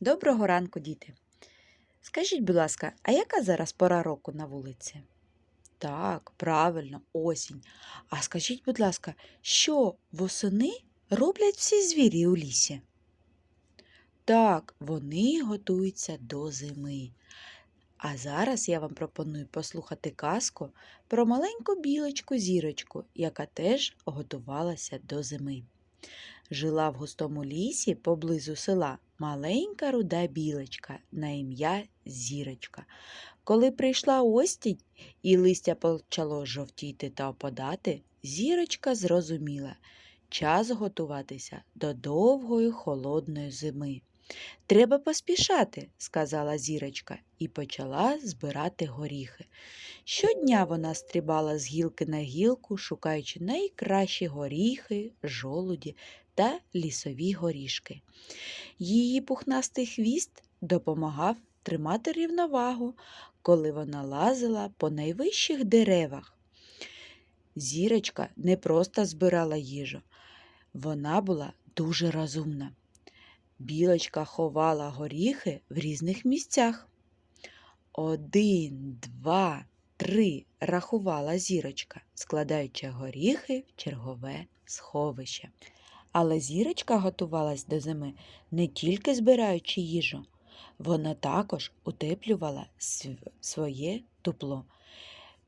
Доброго ранку, діти. Скажіть, будь ласка, а яка зараз пора року на вулиці? Так, правильно, осінь. А скажіть, будь ласка, що восени роблять всі звірі у лісі? Так, вони готуються до зими. А зараз я вам пропоную послухати казку про маленьку білочку зірочку, яка теж готувалася до зими. Жила в густому лісі поблизу села маленька руда білочка на ім'я Зірочка. Коли прийшла остінь і листя почало жовтіти та опадати, зірочка зрозуміла час готуватися до довгої холодної зими. Треба поспішати, сказала зірочка і почала збирати горіхи. Щодня вона стрибала з гілки на гілку, шукаючи найкращі горіхи, жолуді та лісові горішки. Її пухнастий хвіст допомагав тримати рівновагу, коли вона лазила по найвищих деревах. Зірочка не просто збирала їжу, вона була дуже розумна. Білочка ховала горіхи в різних місцях. Один, два, три рахувала зірочка, складаючи горіхи в чергове сховище. Але зірочка готувалась до зими не тільки збираючи їжу, вона також утеплювала своє дупло.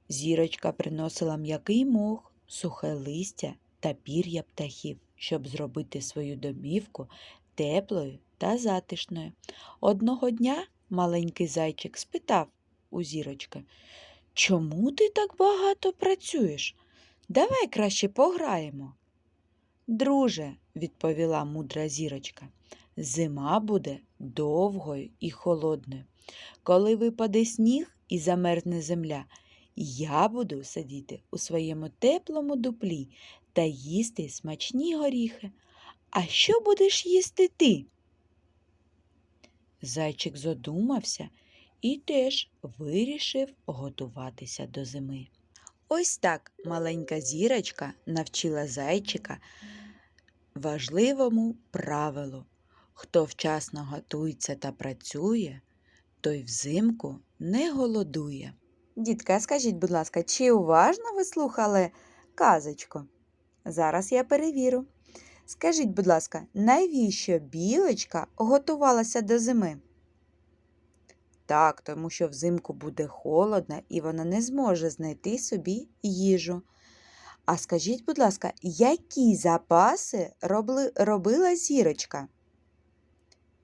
Зірочка приносила м'який мох, сухе листя та пір'я птахів, щоб зробити свою домівку теплою та затишною. Одного дня маленький зайчик спитав у зірочки, чому ти так багато працюєш? Давай краще пограємо. Друже, відповіла мудра зірочка, зима буде довгою і холодною. Коли випаде сніг і замерзне земля, я буду сидіти у своєму теплому дуплі та їсти смачні горіхи. А що будеш їсти ти? Зайчик задумався і теж вирішив готуватися до зими. Ось так маленька зірочка навчила зайчика важливому правилу. Хто вчасно готується та працює, той взимку не голодує. Дітка, скажіть, будь ласка, чи уважно ви слухали казочку? Зараз я перевірю. Скажіть, будь ласка, навіщо білочка готувалася до зими? Так, тому що взимку буде холодно і вона не зможе знайти собі їжу. А скажіть, будь ласка, які запаси робли, робила зірочка?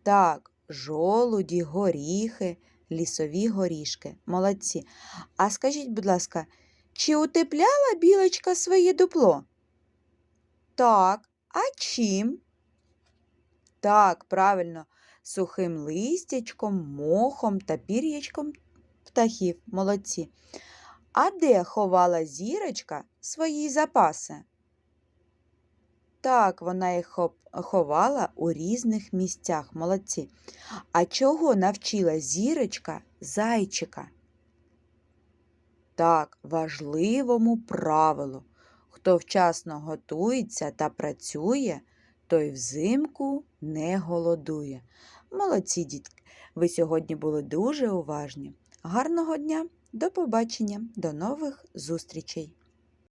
Так, жолуді, горіхи, лісові горішки. Молодці. А скажіть, будь ласка, чи утепляла білочка своє дупло? Так, а чим? Так, правильно, сухим листячком, мохом та пір'ячком птахів. Молодці. А де ховала зірочка свої запаси? Так, вона їх ховала у різних місцях. Молодці. А чого навчила зірочка зайчика? Так, важливому правилу. Хто вчасно готується та працює, той взимку не голодує. Молодці, дітки, ви сьогодні були дуже уважні. Гарного дня, до побачення, до нових зустрічей!